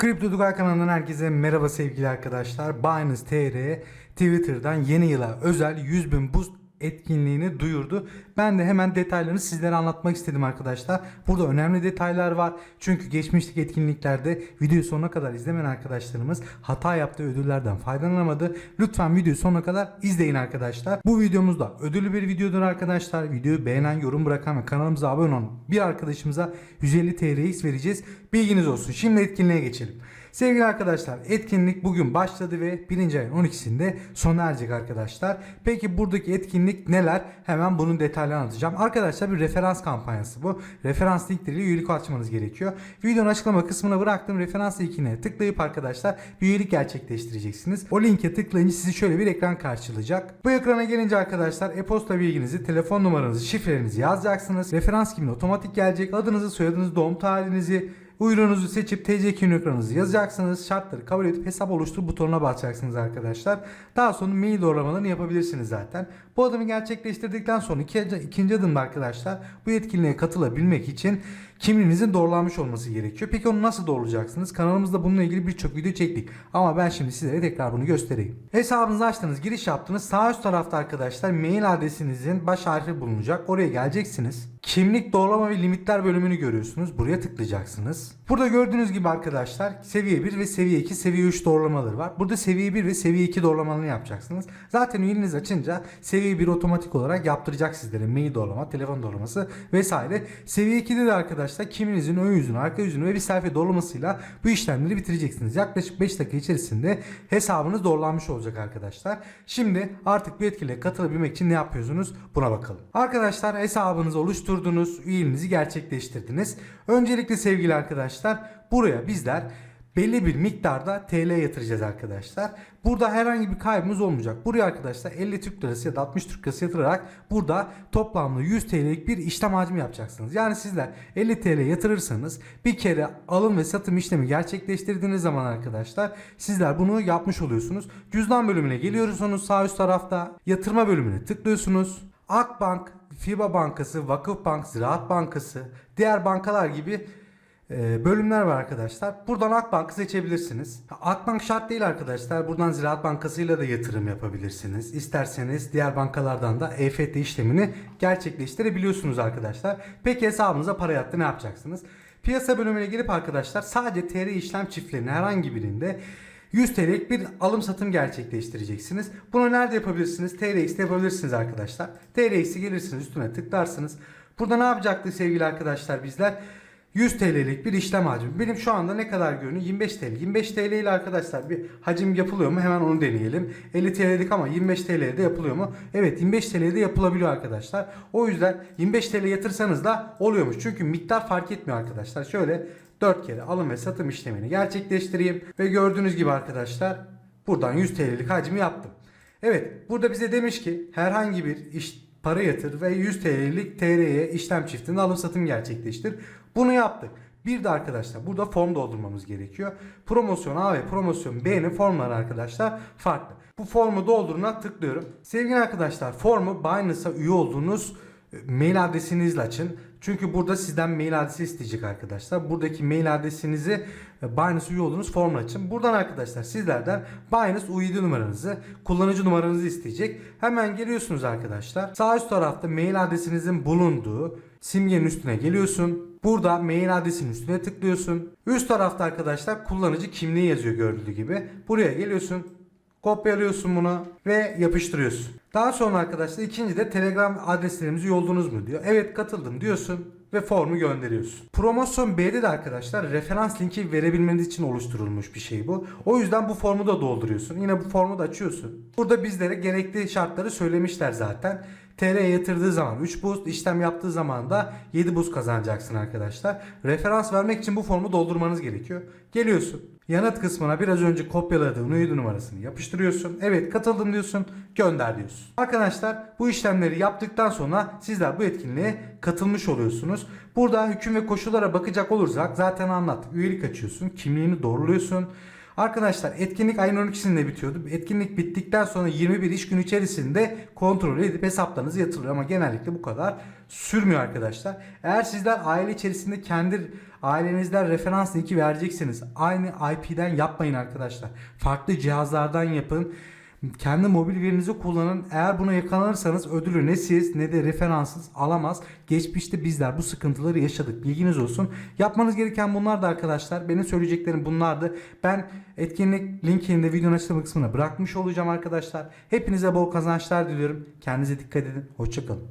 Kripto Dugay kanalından herkese merhaba sevgili arkadaşlar. Binance TR Twitter'dan yeni yıla özel 100.000 boost etkinliğini duyurdu. Ben de hemen detaylarını sizlere anlatmak istedim arkadaşlar. Burada önemli detaylar var. Çünkü geçmişteki etkinliklerde videoyu sonuna kadar izlemeyen arkadaşlarımız hata yaptığı ödüllerden faydalanamadı. Lütfen videoyu sonuna kadar izleyin arkadaşlar. Bu videomuzda ödüllü bir videodur arkadaşlar. Videoyu beğenen, yorum bırakan ve kanalımıza abone olan bir arkadaşımıza 150 TLX vereceğiz. Bilginiz olsun. Şimdi etkinliğe geçelim. Sevgili arkadaşlar etkinlik bugün başladı ve birinci ayın 12'sinde sona erecek arkadaşlar. Peki buradaki etkinlik neler? Hemen bunun detaylarını anlatacağım. Arkadaşlar bir referans kampanyası bu. Referans linkleriyle üyelik açmanız gerekiyor. Videonun açıklama kısmına bıraktığım referans linkine tıklayıp arkadaşlar bir üyelik gerçekleştireceksiniz. O linke tıklayınca sizi şöyle bir ekran karşılayacak. Bu ekrana gelince arkadaşlar e-posta bilginizi, telefon numaranızı, şifrelerinizi yazacaksınız. Referans kimliği otomatik gelecek. Adınızı, soyadınızı, doğum tarihinizi, Uyrunuzu seçip TC kimlik yazacaksınız. Şartları kabul edip hesap oluştur butonuna basacaksınız arkadaşlar. Daha sonra mail doğrulamalarını yapabilirsiniz zaten. Bu adımı gerçekleştirdikten sonra iki, ikinci adımda arkadaşlar bu etkinliğe katılabilmek için kimliğinizin doğrulanmış olması gerekiyor. Peki onu nasıl doğrulayacaksınız? Kanalımızda bununla ilgili birçok video çektik. Ama ben şimdi sizlere tekrar bunu göstereyim. Hesabınızı açtınız, giriş yaptınız. Sağ üst tarafta arkadaşlar mail adresinizin baş harfi bulunacak. Oraya geleceksiniz. Kimlik doğrulama ve limitler bölümünü görüyorsunuz. Buraya tıklayacaksınız. Burada gördüğünüz gibi arkadaşlar seviye 1 ve seviye 2, seviye 3 doğrulamaları var. Burada seviye 1 ve seviye 2 doğrulamalarını yapacaksınız. Zaten üyeliğiniz açınca seviye 1 otomatik olarak yaptıracak sizlere mail doğrulama, telefon doğrulaması vesaire. Seviye 2'de de arkadaşlar kiminizin ön yüzünü, arka yüzünü ve bir selfie doğrulamasıyla bu işlemleri bitireceksiniz. Yaklaşık 5 dakika içerisinde hesabınız doğrulanmış olacak arkadaşlar. Şimdi artık bu etkinliğe katılabilmek için ne yapıyorsunuz? Buna bakalım. Arkadaşlar hesabınızı oluşturdunuz, üyeliğinizi gerçekleştirdiniz. Öncelikle sevgili arkadaşlar buraya bizler belli bir miktarda TL yatıracağız arkadaşlar. Burada herhangi bir kaybımız olmayacak. Buraya arkadaşlar 50 Türk Lirası ya da 60 Türk Lirası yatırarak burada toplamda 100 TL'lik bir işlem hacmi yapacaksınız. Yani sizler 50 TL yatırırsanız bir kere alım ve satım işlemi gerçekleştirdiğiniz zaman arkadaşlar sizler bunu yapmış oluyorsunuz. Cüzdan bölümüne geliyorsunuz sağ üst tarafta yatırma bölümüne tıklıyorsunuz. Akbank, FIBA Bankası, Vakıfbank, Ziraat Bankası, diğer bankalar gibi bölümler var arkadaşlar. Buradan Akbank'ı seçebilirsiniz. Akbank şart değil arkadaşlar. Buradan Ziraat Bankası'yla da yatırım yapabilirsiniz. İsterseniz diğer bankalardan da EFT işlemini gerçekleştirebiliyorsunuz arkadaşlar. Peki hesabınıza para yattı ne yapacaksınız? Piyasa bölümüne gelip arkadaşlar sadece TR işlem çiftlerinin herhangi birinde 100 TL'lik bir alım satım gerçekleştireceksiniz. Bunu nerede yapabilirsiniz? TRX'te yapabilirsiniz arkadaşlar. TRX'e gelirsiniz üstüne tıklarsınız. Burada ne yapacaktı sevgili arkadaşlar bizler? 100 TL'lik bir işlem hacmi. Benim şu anda ne kadar görünüyor? 25 TL. 25 TL ile arkadaşlar bir hacim yapılıyor mu? Hemen onu deneyelim. 50 TL'lik ama 25 TL'de yapılıyor mu? Evet 25 TL'de yapılabiliyor arkadaşlar. O yüzden 25 TL yatırsanız da oluyormuş. Çünkü miktar fark etmiyor arkadaşlar. Şöyle 4 kere alım ve satım işlemini gerçekleştireyim. Ve gördüğünüz gibi arkadaşlar buradan 100 TL'lik hacmi yaptım. Evet burada bize demiş ki herhangi bir iş para yatır ve 100 TL'lik TR'ye işlem çiftinde alım satım gerçekleştir. Bunu yaptık. Bir de arkadaşlar burada form doldurmamız gerekiyor. Promosyon A ve promosyon B'nin formları arkadaşlar farklı. Bu formu dolduruna tıklıyorum. Sevgili arkadaşlar formu Binance'a üye olduğunuz mail adresinizle açın. Çünkü burada sizden mail adresi isteyecek arkadaşlar. Buradaki mail adresinizi e, Binance üye olduğunuz formla açın. Buradan arkadaşlar sizlerden Binance UID numaranızı, kullanıcı numaranızı isteyecek. Hemen geliyorsunuz arkadaşlar. Sağ üst tarafta mail adresinizin bulunduğu simgenin üstüne geliyorsun. Burada mail adresinin üstüne tıklıyorsun. Üst tarafta arkadaşlar kullanıcı kimliği yazıyor gördüğü gibi. Buraya geliyorsun. Kopyalıyorsun bunu ve yapıştırıyorsun. Daha sonra arkadaşlar ikinci de Telegram adreslerimizi yoldunuz mu diyor. Evet katıldım diyorsun ve formu gönderiyorsun. Promosyon B'de de arkadaşlar referans linki verebilmeniz için oluşturulmuş bir şey bu. O yüzden bu formu da dolduruyorsun. Yine bu formu da açıyorsun. Burada bizlere gerekli şartları söylemişler zaten. TL'ye yatırdığı zaman 3 boost, işlem yaptığı zaman da 7 boost kazanacaksın arkadaşlar. Referans vermek için bu formu doldurmanız gerekiyor. Geliyorsun. Yanıt kısmına biraz önce kopyaladığın uydu numarasını yapıştırıyorsun. Evet katıldım diyorsun. Gönder diyorsun. Arkadaşlar bu işlemleri yaptıktan sonra sizler bu etkinliğe katılmış oluyorsunuz. Burada hüküm ve koşullara bakacak olursak zaten anlattık. Üyelik açıyorsun. Kimliğini doğruluyorsun. Arkadaşlar etkinlik ayın 12'sinde bitiyordu. Etkinlik bittikten sonra 21 iş günü içerisinde kontrol edip hesaplarınızı yatırılıyor ama genellikle bu kadar sürmüyor arkadaşlar. Eğer sizler aile içerisinde kendi Ailenizden referans linki vereceksiniz. Aynı IP'den yapmayın arkadaşlar. Farklı cihazlardan yapın. Kendi mobil verinizi kullanın. Eğer buna yakalanırsanız ödülü ne siz ne de referansınız alamaz. Geçmişte bizler bu sıkıntıları yaşadık. Bilginiz olsun. Yapmanız gereken bunlar da arkadaşlar. Benim söyleyeceklerim bunlardı. Ben etkinlik linkini de videonun açıklama kısmına bırakmış olacağım arkadaşlar. Hepinize bol kazançlar diliyorum. Kendinize dikkat edin. Hoşçakalın.